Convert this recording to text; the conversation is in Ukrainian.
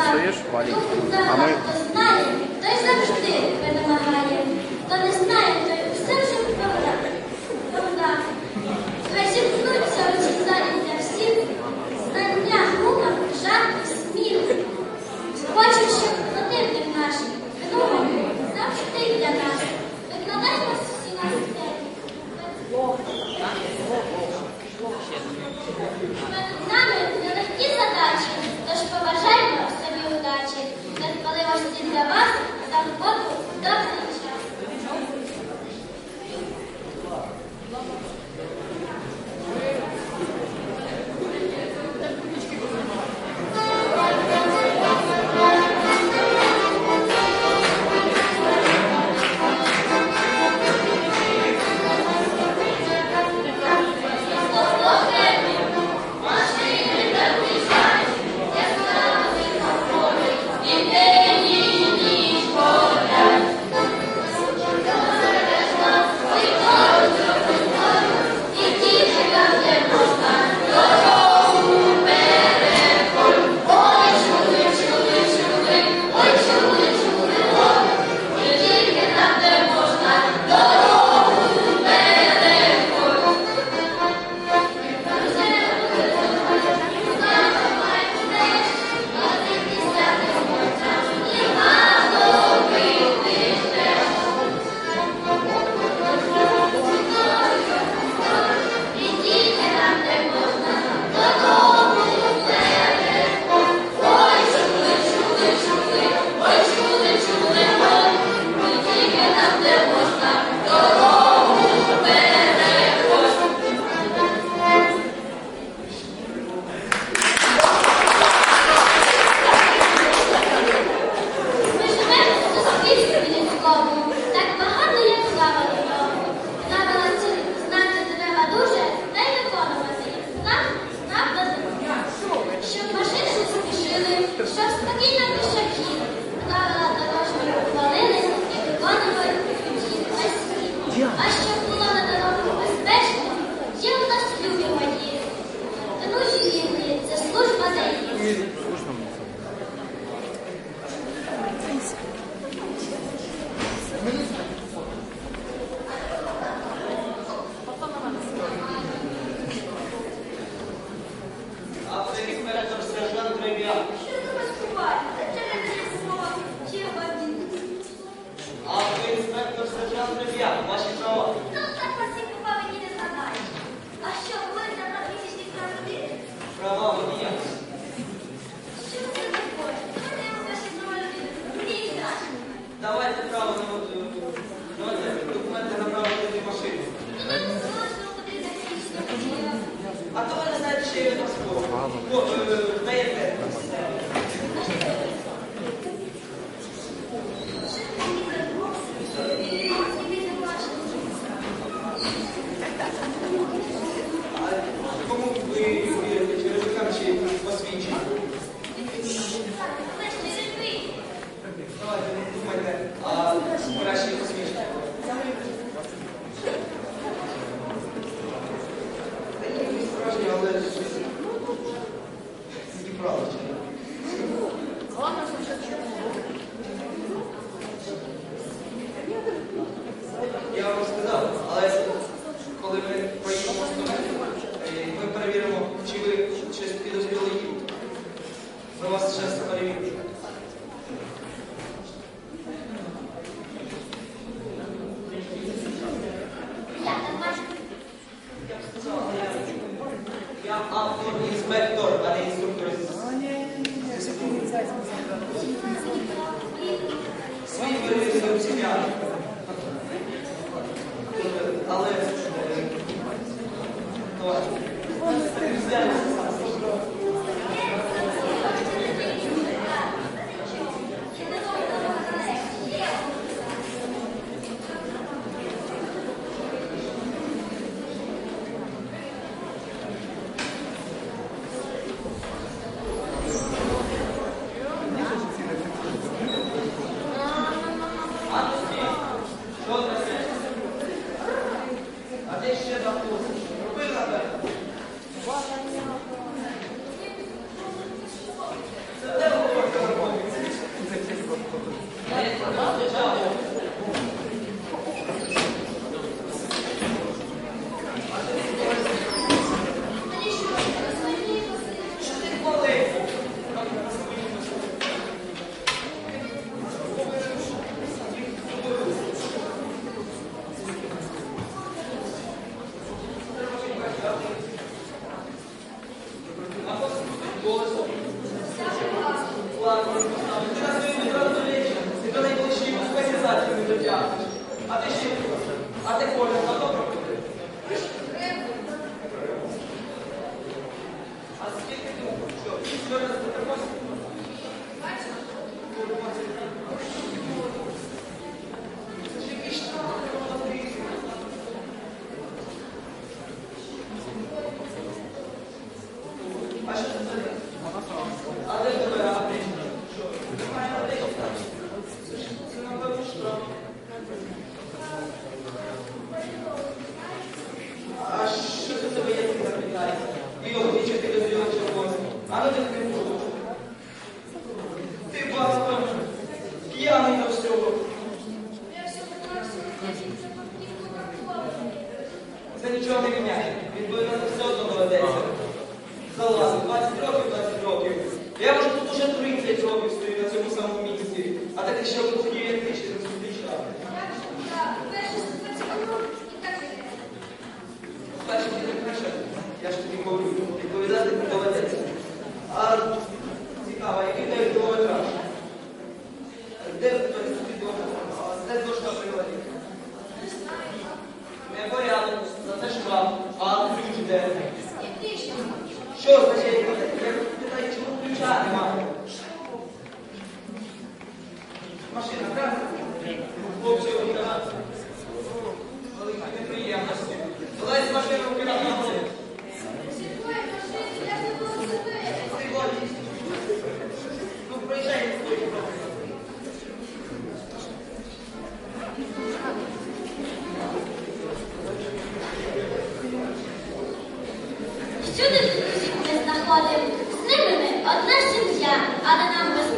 Стоїш, валік. А ми... Знає, той завжди перемагає, Хто не знає, той все вже виправдав. Весімкнуться очі залі для всіх. Знання, гумор, жарт, сміх. Хочуть, щоб на роботу до já está aqui não вже ваші права. Ну, так вас і не згадаєш. А що, говорите про фізичні права людини? Права водіяння. Що ви це говорите? Мені їх. Давайте право на э, ну, документи на право людини А то ви не знаєте, що я не так. Э, Deus. Що означає? Я питаю, чому ключа немає? Машина, правда? Хлопці обіграти. Великі неприємності. Залазь машину в. Всюди друзі ми знаходимо. З ними ми одна сім'я, але нам без